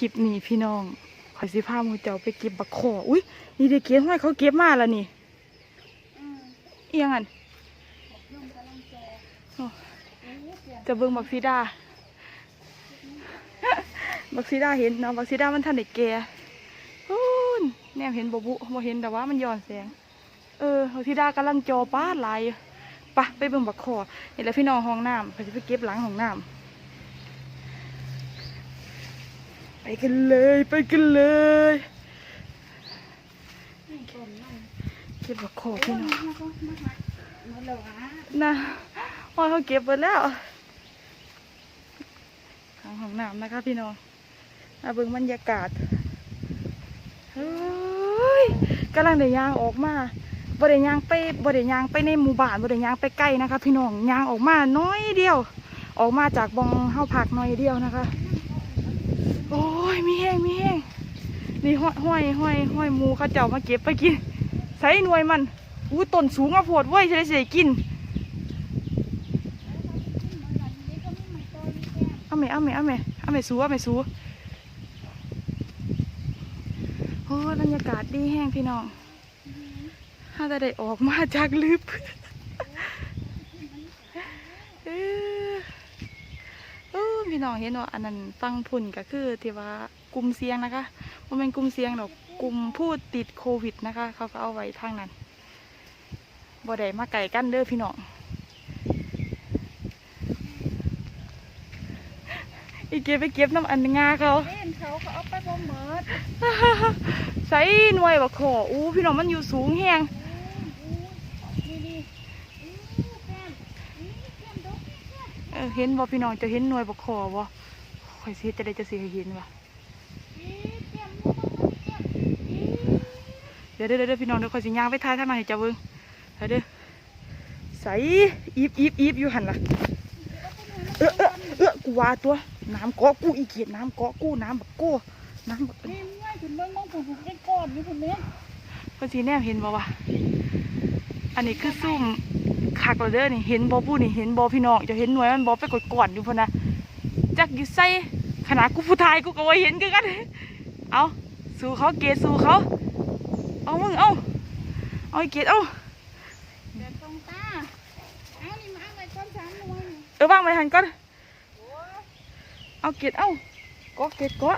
ลิปนี้พี่น้องขอยสิพามูเจ้าไปเก็บบักขออุ้ยนี่เด็กเก็บห้อยเขาเก็บมาแล้วนี่เอียงอันจะเบิ่งบักซีดาบักซีดาเห็นเนาะบักซีดามันทันได้แก่ฮู้นแนมเห็นบบุบ่เห็นแต่ว่ามันย้อนแสง เออบักซีดากำลังจอป้าดหลายไปะไปเบิ่งบักขอนี่แหละพี่น้องห้องน้ำเขาจะไปเก็บหลังห้องน้ำ ไปกันเลยไปกันเลยนี่ต้นมันเก็บบักขอโอ้พี่ยน้องมันก็มาหักมาแล้วอะนะห้อยเขาเก็บไปแล้วทางห้องน้ำนะคะพี่น้องมาเบิ่งบรรยากาศเฮ้ยกำลังเดินยางออกมาบ่ได้ยางไปบ่ได้ยางไปในหมู่บ้านบ่ได้ยางไปใกล้นะคะ พี่น้องยางออกมาน้อยเดียว ออกมาจากบองเฮาพักน้อยเดียวนะคะ โอ้ยมีแห้งมีแห้งนี่ห้อยห้อยห้อยห้อยหมูเขาเจ้ามาเก็บไปกินใส่หน่วยมันอู้ต้นสูงอะโพดเว้ยจะได้สิได้กินเอาไหมเอาไหมเอาไหมเอาไหมสูเอาไหมสูโอ้ยบรรยากาศดีแห้งพี่น้องถ้าจะได้ออกมาจากลึบ เออเออพี่ น้องเห็นว่าอันนั้นฟังพุ่นก็คือที่ว่ากลุ่มเสี่ยงนะคะมันเป็นกลุ่มเสี่ยงหรอกกลุ่มผู้ติดโควิดนะคะ เขาก็เอาไว้ทางนั้นบ่ได้มาไก่กันเด้อพี่น้องอีเก็บไปเก็บน้ำอันงาเขาเล่นเขาเขาเอาไปบ่หมดใส่หน่วยบักขออู้พี่น้องมันอยู่สูงแฮง นี่นี่อู้แก้มอู้แก้มดกแก้ม เออเห็นบ่พี่น้องจะเห็นหน่วยบักขอบ่ข่อยสิเฮ็ดจะได้จะสิให้เห็นว่ะอีแก้มลูกมันแก้มอีเดี๋ยวเดี๋ยวเดี๋ยวพี่น้องเดี๋ยวข่อยสิย่างไปทายทางนั้นให้เจ้าเบิ่งเดี๋ยวเด้อใส่อีบอีบอีบอยู่หั่นล่ะเออเออเออกูว่าตัวน้ำเกาะกูอีเกียดน้ำเกาะกูน้ำบักโก้น้ำบักนี่ง่ายถึงเมืองมองผูกผูกได้ก้อนนี่คุณแม่เพิ่นสิแนมเห็นบ่วะอันนี้คือซุ่ม คักแล้วเด้อนี่เห็นบ่ผู้นี่เห็นบ่พี่น้องจะเห็นหน่วยมันบ่ไปกดก่อนอยู่พุ่นะจักอยู่ใส่ขนาดกูผู้ชายกูก็ว่าเห็นกันเอาสู้เขาเกตสู้เขาเอามึงเอาเอาเกตเอาเดินตรงตาเอานี่มาเอาไว้ก้อนสามหน่วยเออวางไว้หันก่อนเอาเกตเอาก็เกตก็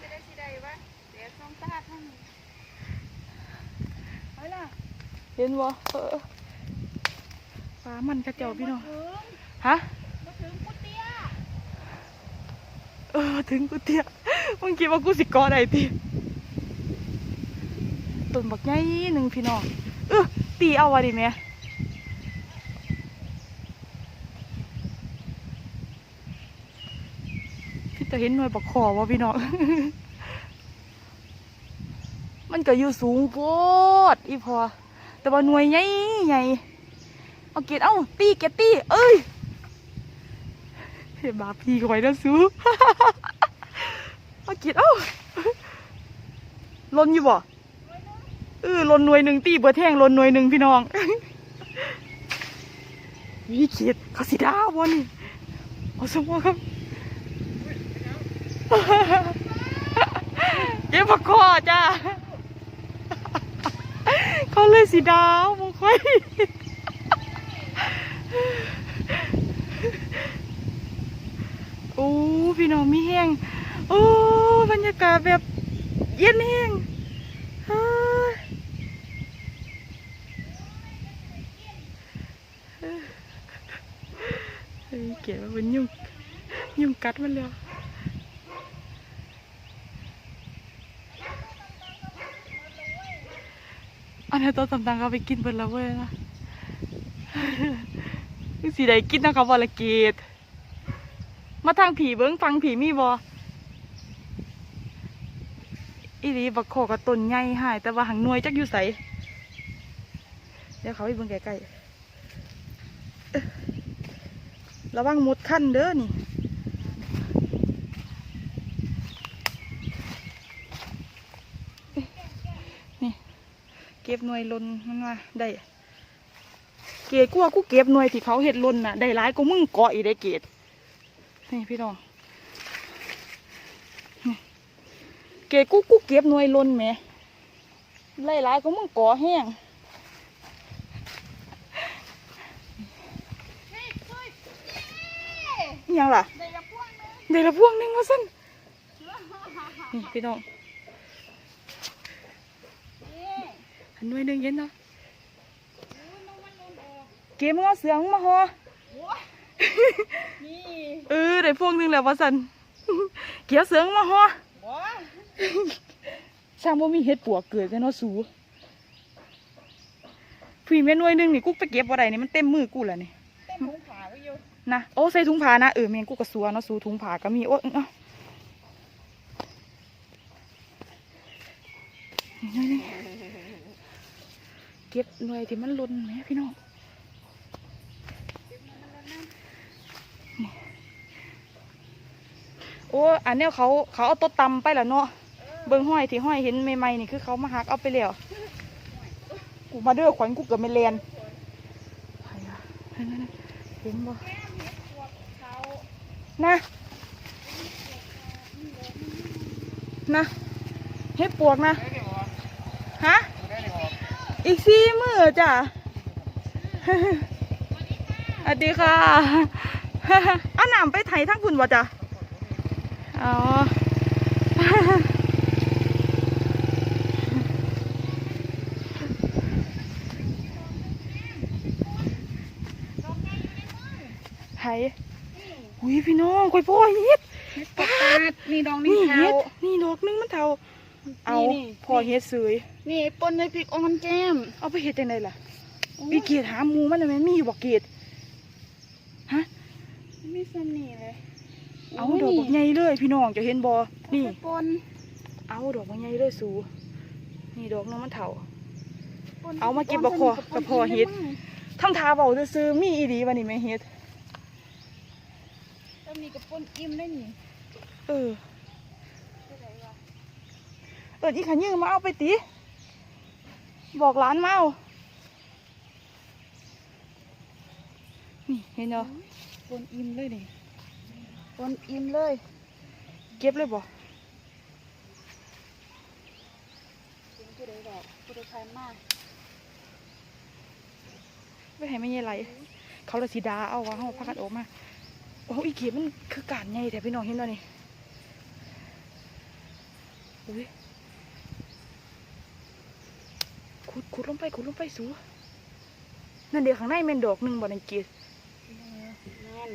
จะได้สิได้วะเดี๋ยวตรงตาท่านนี่ไปล่ะ เห็นบ่เออปลามันกระเจ้าพี่น้องฮะถึงกุเตียเออถึงกูเตี้ยมึงคิดว่ากูสิกอได้ติต้นบักใหญ่หนึ่งพี่น้องเออตีเอาวะดิแม่พี่จะเห็นหน่วยบักขอวะพี่น้องมันก็อยู่สูงโพดอีพอ แต่ว่าหน่วยใหญ่ใหญ่เอาเกตเอ้าตีเกตตีเอ้ยเห็นบาพี่ก็ไว้แล้วสูเอาเกตเอ้าลนอยู่บ่เออลนหน่วยหนึ่งตีเบิดแท่งลนหน่วยหนึ่งพี่น้องวิเกตเขาสิดาวนี่เอาสมองครับเก็บผักคอจ้า เลยสีดาวมค่อยโอ้พี่น้องมีแห้งโอ้บรรยากาศแบบเย็นแห้งเฮ้ยเฮ้ยเกลียดว่าเป็นยุ่งยุ่งกัดมันแล้ว อันนี้ตัวต่างๆก็ไปกินเบิดแล้วเว้ยนะนี่สีใดกินนะครับวรเกตมาทางผีเบิ้งฟังผีมีบออีหลีบักโคกับต้นใหญ่หาย แต่ว่าหังนวยจักอยู่ใสเดี๋ยวเขาไปเบิ้งใกล้ๆเระวังหมดขั้นเด้อนี่ เก็บหน่วยลนมันมาได้เกดกูว่ากูเก็บหน่วยที่เขาเห็ดลนน่ะได้หลายกูมึงเกาะอีได้เกดนี่พี่น้องเกดกูกูเก็บหน่วยลนแหมไล่หลายกูมึงเกาะแห้งยังล่ะเดี๋ยวจะพ่วงนึงเดี๋ยวละพวงนึงมาสั้นพี่น้อง นี่ อันหน่วยหนึงเย็นเนาะอุ้ยน้องมันโดนออกเกมมึงเอาเสือมึงมาหอโอ้ยนี่เออได้พวงหนึงแล้วว่าสันเกี่ยวเสือมึงมาหอบ่ช่างว่ามีเห็ดปวกเกิดกันเนาะสูพี่แม่หน่วยหนึงนี่กูไปเก็บบ่ได้นี่มันเต็มมือกูแล้วนี่เต้นหมูผาไว้อยู่นะโอ้ใส่ถุงผ้านะเออแมงกูกระสัวเนาะสูถุงผ้าก็มีโอ้เอ้าหน่วยหนึงเก็บหน่วยที่มันล่นไหมพี่น้องโอ้อันเนี้ยเขาเขาเอาตัวตำไปแล้วเนาะเบิ่งห้อยที่ห้อยเห็นใหม่ๆนี่คือเขามาหักเอาไปแล้วกูมาเด้อขวัญกูเกือบไม่เรียนใครอะนั่นๆๆเห็นบ่แก้มเห็ดปวกเขานะนะเฮ็ดปวกนะฮะ อีกสี่มือจ้ะสวัสดีค่ะเอาหนามไปไถทั้งคุณวะจ้ะอ๋อไถหุยพี่น้องคอยพ่อเฮ็ดเห็ดปวกตาดนี่ดองนี่นี่เท้าเฮ็ดนี่ดอกนึงมันเท่าเอานี่พอเฮ็ดสวย นี่ปนในพริกอ่อนแก้ม เอาไปเฮ็ดจังไดล่ะมีเกียรหาหมูมันน่ะแม่นมีอยู่บ่เกียรฮะมีเสน่ห์เลย เอาดอกบักใหญ่เลยพี่น้องจะเห็นบ่นี่เอาไปปนเอาดอกบักใหญ่เลยสูนี่ดอกนึงมันเท่าปนเอามาเก็บบักคอกับพ่อเฮ็ดทำทาเบาซื่อๆมีอีดีบ่นี่แม่เฮ็ดแล้วมีกับปนอิ่มได้นี่เออเอออีขันยืมมาเอาไปติ บอกหลานมาเอานี่เห็นเนาะปนอิ่มเลยนี่ปนอิ่มเลย เก็บเลยบ่ถึงผู้ใดดอกผู้ใดทานมากไปให้ไม่ใหญ่ไหลเขาละสีดาเอาวะเขาพากันออกมาโอ้อีเกียมันคือการใหญ่แต่พี่น้องเห็นแล้วนี่อุ้ย ขุดขุดลงไปขุดลงไปสูนั่นเดี๋ยวข้างในแม่นดอกหนึ่งบ่ในเกียนั่น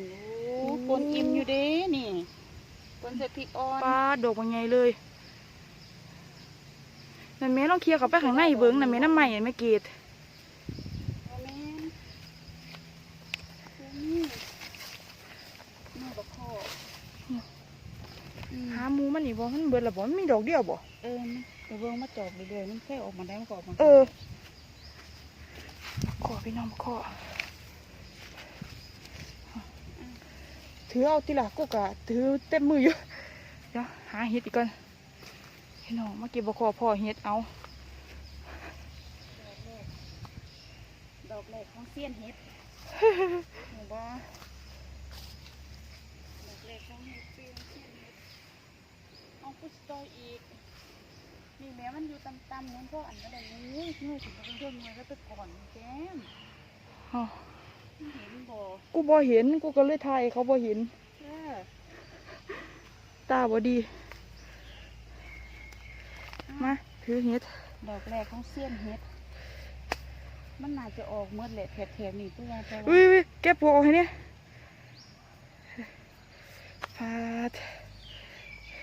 โอ้ปนอิ่มอยู่เด้นี่ปนใส่พริกอ่อนปลาดอกบางใหญ่เลยนั่นแม่ลองเคลียร์เขาไปข้างในเบิ้งนั่นแม่น้ำใหม่แม่เกดเอาแม่นเอานี่นี่บักข้ออืมหาหมูมันนี่บ่มันเบิดละบ่มันมีดอกเดียวบ่เออมัน เดี๋ยวเบิ่งมาจอบเรื่อยๆมันแค่ออกมาได้มันก็ออกมาเออขอพี่น้องขอถือเอาติละกูกะถือเต็มมืออยู่เดี๋ยวหาเห็ดอีกก่อนพี่น้องมาเก็บบ่ขอพ่อเห็ดเอาดอกแรกของเสี้ยนเฮ็ดเห็นบ่ดอกแรกของเฮ็ดเสี้ยนเสี้ยนเฮ็ดเอาพุสตอยอีก นี่แม้มันอยู่ต่ำๆนั้นพวกอันนั้นอะไรนี่เงยถึงกับเพื่อนๆมาแล้วไปก่อนแก้มอ้าวเห็นบ่กูบ่เห็นกูก็เลยถ่ายเขาบ่เห็นเออตาบ่ดี มาถือเห็ดดอกแรกของเสี้ยนเฮ็ด มันน่าจะออกเมื่อแหละแถบๆนี่ตัวแต่อุ้ว่ายอุ้ยแกะปวกออกให้เนี่ยพาด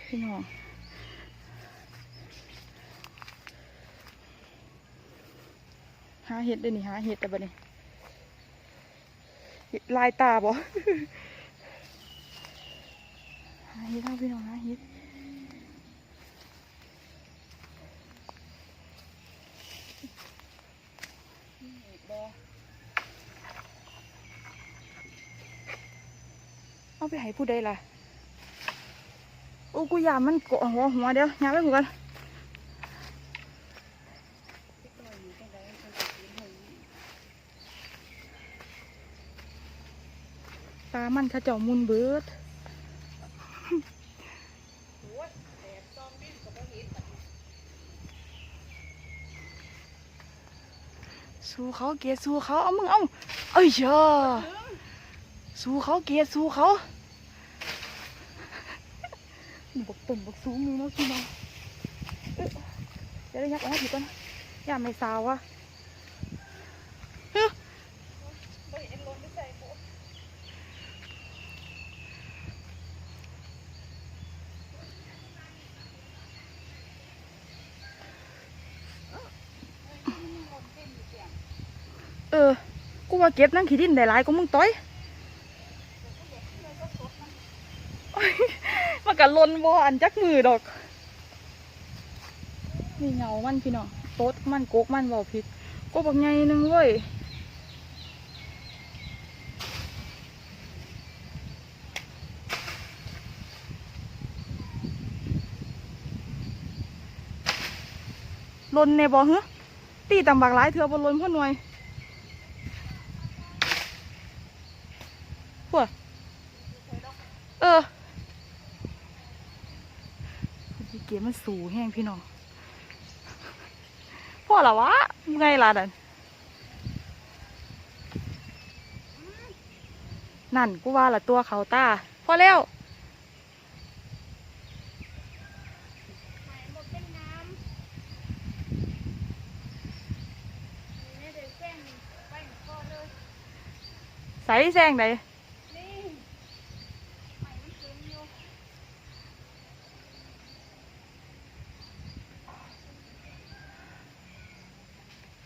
พี่น้อง หาเห็ดได้นี่หาเห็ดแต่บัดนี้ลายตาบ่หาเห็ดเอาพี่น้องหาเห็ดเอาไปให้ผู้ใดล่ะโอ้กูยามันเกาะหัวหัวเดี๋ยวยาไปผูกัน เล็กน้อยนี่จังได๋มันจะกินให้ ตา มันเขาเจ้ามุนเบิดสู้เขาเกียสู้เขาเอามึงเอาเอ้ยเชอสู้เขาเกียสู้เขาบกตุ่นบกสูงนี่เนาะพี่น้องเดี๋ยวได้ยักออกมาผิดก่อนอย่าไม่สาวอะ บ่เห็นลมไม่ใส่โบ เออ กู ว่าเก็บนั่งขี้ดินได้หลายก็มึงต้อยมันก็ลนบ่อันจักมือดอกนี่เหงามันพี่น้องโต๊ดมันโกกมันเบาผิดก็บอกไงนึงเว้ยลนในบ่ฮะตีตำบักหลายเถื่อบนลนพ่อหน่วยพวกเออพี่เก มันสูงแห้งพี่น้องพ่อเหรอวะไงล่ะดันนั่นกูว่าละตัวเขาตาพอแล้วหายหมดเป็วแจ้งไปหมดก่อนเลยใส่แซงไหนหายมันซึมอยู่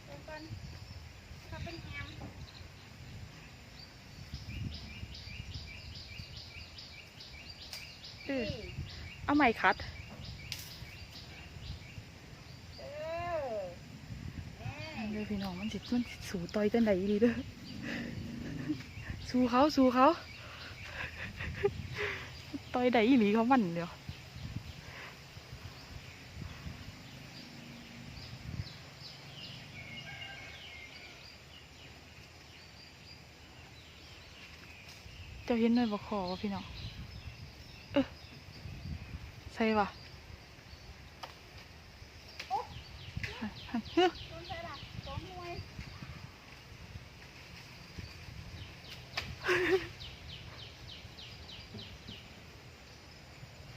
เดี๋ยวก่อนถ้าเป็นแฮม เออเอาใหม่คัดเออแน่เด้อพี่น้องมันสิมันสิสู่ต่อยจังไดอีหลีเด้อสู้เขาสู้เขาต่อยไดอีหลีเขามันเดียวเจ้าเห็นหน่อยบ่คอวะพี่น้อง ใส่ปะหันหันเฮ้อต้นใส่ละสองหน่วย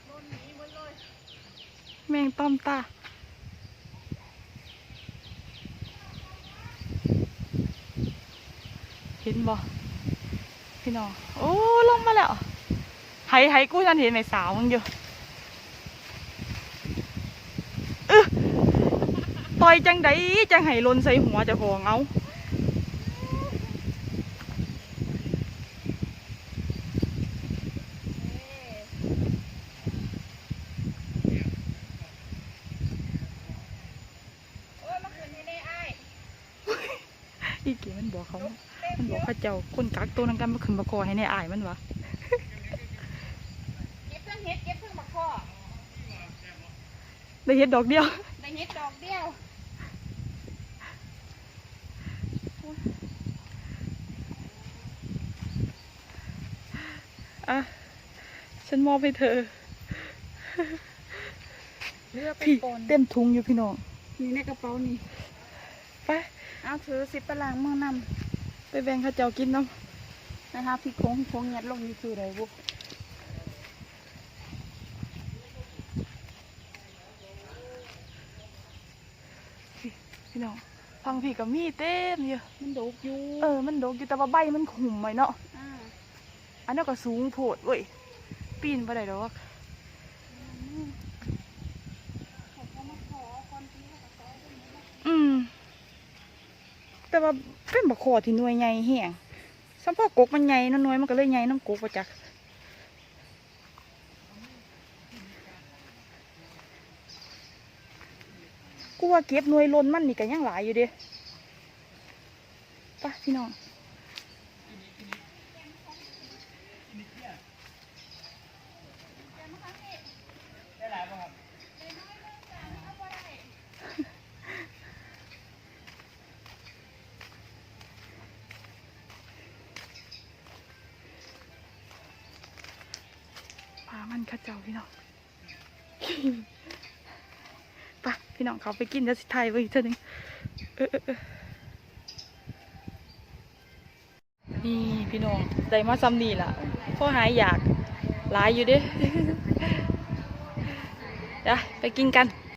โดนหนีหมดเลยแมงต้อมตาเห็นบ่พี่น้อง โอ้ ลงมาแล้วไห้ไห้กู้ฉันเห็นในสาวมึงอยู่ ต่อยจังไดจังไห้ลนใส่หัวเจะของเอาโอ้ยมาคืนให้ได้อ้ายอีเก๋มันบอกเขา มันบอกเข้าเจ้าคนกักตัวนั้นกันมาขึ้นมาคอให้ในอายมันวะเก็บเพิ่งเฮ็ดเก็บเพิ่งมาข้อได้เห็ดดอกเดียวได้เฮ็ดดอกเดียว อะ ฉันมอบให้เธอเลือกไปพี่ปนเต็มทุงอยู่พี่น้อง นี่ในกระเป๋านี่ ไป เอาถือสิบตารางมือนำไปแบ่งข้าวเจ้ากินน้นะคะพี่โค้งพี่โค้งยัดลงนี่คืออะไรบุำพี่น้องฟังพี่กับมีเต็มอยู่มันดกอยู่ เออ มันดกอยู่แต่ว่าใบมันขุ่มไว้เนาะ อันนั้นก็สูงโผดเว้ยปีนไปได้ดอกเขาก็มาขอคนที่เขาก็ขอตรงนี้นะอืม แต่ว่าเป็นบักขอที่หน่วยใหญ่แห้งสัมพ่อกกมันใหญ่นาะหน่วยมันก็เลยใหญ่น้ำกกประจักกูว่าเก็บหน่วยล้นมันนี่ก็ยังหลายอยู่เด้ไปะพี่น้อง ข้าเจ้าพี่น้องไปพี่น้องเขาไปกินยวสิไทยไว้อีกเท่านึงนี่พี่น้องได้มาซ้ำนี่ล่ะพ่อหายอยากหลายอยู่เด้เดี๋ยวไปกินกัน